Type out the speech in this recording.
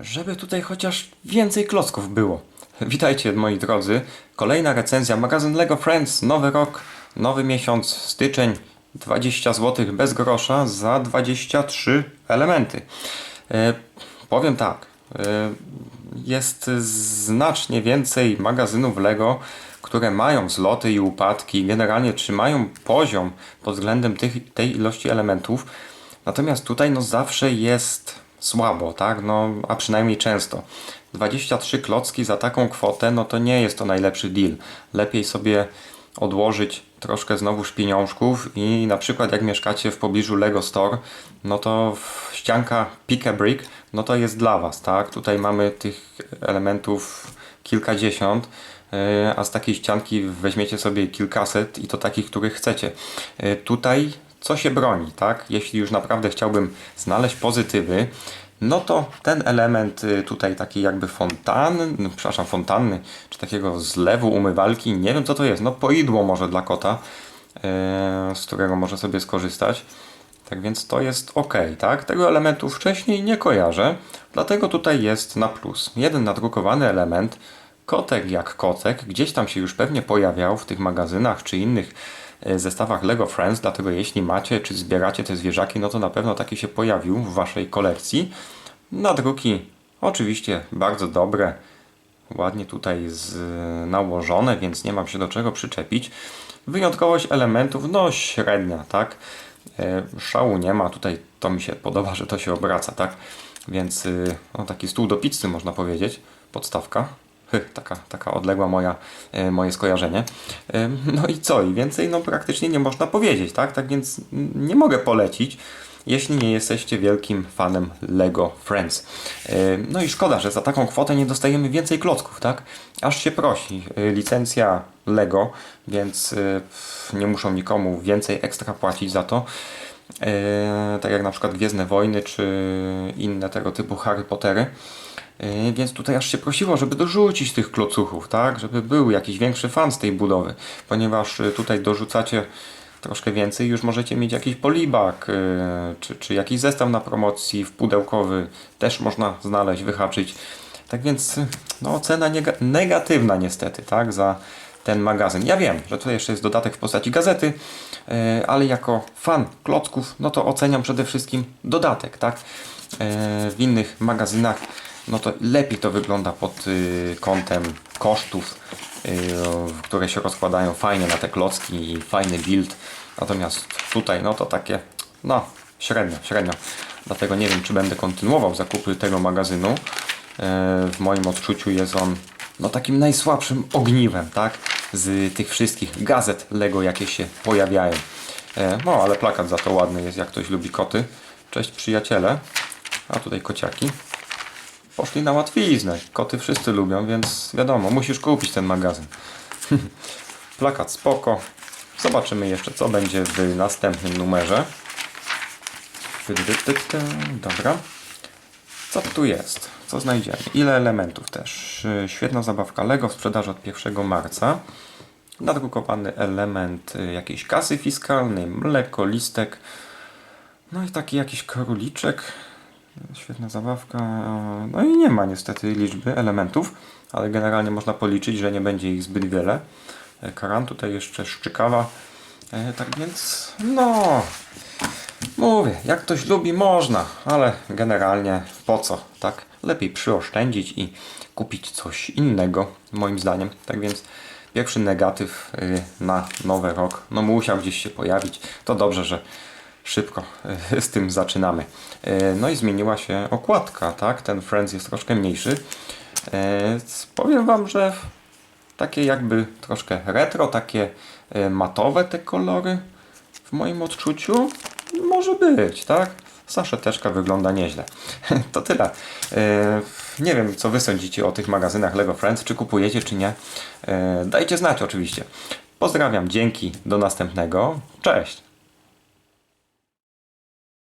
Żeby tutaj chociaż więcej klocków było. Witajcie moi drodzy. Kolejna recenzja. Magazyn LEGO Friends. Nowy rok, nowy miesiąc, styczeń. 20 zł bez grosza za 23 elementy. E, powiem tak. E, jest znacznie więcej magazynów LEGO, które mają zloty i upadki, generalnie trzymają poziom pod względem tych, tej ilości elementów. Natomiast tutaj no zawsze jest słabo, tak? No, a przynajmniej często. 23 klocki za taką kwotę, no to nie jest to najlepszy deal. Lepiej sobie odłożyć troszkę znowuż pieniążków i na przykład jak mieszkacie w pobliżu Lego Store, no to ścianka Pick a Brick, no to jest dla Was, tak? Tutaj mamy tych elementów kilkadziesiąt, yy, a z takiej ścianki weźmiecie sobie kilkaset i to takich, których chcecie. Yy, Tutaj co się broni, tak? Jeśli już naprawdę chciałbym znaleźć pozytywy, no to ten element y, tutaj taki jakby fontanny, no, przepraszam, fontanny, czy takiego zlewu umywalki, nie wiem co to jest, no poidło może dla kota, yy, z którego może sobie skorzystać. Tak więc to jest ok, tak? Tego elementu wcześniej nie kojarzę, dlatego tutaj jest na plus. Jeden nadrukowany element, kotek jak kotek, gdzieś tam się już pewnie pojawiał w tych magazynach czy innych zestawach Lego Friends, dlatego jeśli macie czy zbieracie te zwierzaki, no to na pewno taki się pojawił w waszej kolekcji. Nadruki oczywiście bardzo dobre, ładnie tutaj z, nałożone, więc nie mam się do czego przyczepić. Wyjątkowość elementów, no średnia, tak? E, Szału nie ma, tutaj to mi się podoba, że to się obraca, tak? Więc y, no, taki stół do pizzy można powiedzieć, podstawka. Taka, taka odległa moja, e, moje skojarzenie. E, No i co? I więcej no praktycznie nie można powiedzieć, tak? Tak więc nie mogę polecić, jeśli nie jesteście wielkim fanem Lego Friends. E, No i szkoda, że za taką kwotę nie dostajemy więcej klocków, tak? Aż się prosi. Licencja Lego, więc nie muszą nikomu więcej ekstra płacić za to. Tak jak na przykład Gwiezdne Wojny, czy inne tego typu Harry Pottery. E, Więc tutaj aż się prosiło, żeby dorzucić tych klocuchów, tak? Żeby był jakiś większy fan z tej budowy, ponieważ e, tutaj dorzucacie troszkę więcej, już możecie mieć jakiś polibak, e, czy, czy jakiś zestaw na promocji w pudełkowy, też można znaleźć, wyhaczyć. Tak więc, no, cena negatywna niestety, tak? Za ten magazyn. Ja wiem, że tutaj jeszcze jest dodatek w postaci gazety, ale jako fan klocków, no to oceniam przede wszystkim dodatek, tak? W innych magazynach, no to lepiej to wygląda pod y, kątem kosztów, y, które się rozkładają fajnie na te klocki i fajny build. Natomiast tutaj, no to takie, no, średnio, średnio. Dlatego nie wiem, czy będę kontynuował zakupy tego magazynu. E, W moim odczuciu jest on no takim najsłabszym ogniwem, tak? Z tych wszystkich gazet Lego, jakie się pojawiają. E, No, ale plakat za to ładny jest, jak ktoś lubi koty. Cześć przyjaciele. A tutaj kociaki. Poszli na łatwiznę. Koty wszyscy lubią, więc wiadomo, musisz kupić ten magazyn. plakat spoko. Zobaczymy jeszcze, co będzie w następnym numerze. Dobra. Co tu jest? Co znajdziemy? Ile elementów też? Świetna zabawka Lego w sprzedaży od 1 marca. Nadrukowany element jakiejś kasy fiskalnej, mleko, listek. No i taki jakiś króliczek. Świetna zabawka. No i nie ma niestety liczby elementów, ale generalnie można policzyć, że nie będzie ich zbyt wiele. Karan tutaj jeszcze szczykawa. E, Tak więc, no, Mówię, jak ktoś lubi, można, ale generalnie po co, tak? Lepiej przyoszczędzić i kupić coś innego, moim zdaniem. Tak więc pierwszy negatyw y, na nowy rok, no musiał gdzieś się pojawić. To dobrze, że szybko y, z tym zaczynamy. Y, No i zmieniła się okładka, tak? Ten Friends jest troszkę mniejszy. Y, Powiem Wam, że takie jakby troszkę retro, takie matowe te kolory w moim odczuciu może być, tak? Saszeteczka wygląda nieźle. to tyle. E, nie wiem, co wy sądzicie o tych magazynach Lego Friends, czy kupujecie, czy nie. E, dajcie znać oczywiście. Pozdrawiam, dzięki, do następnego. Cześć!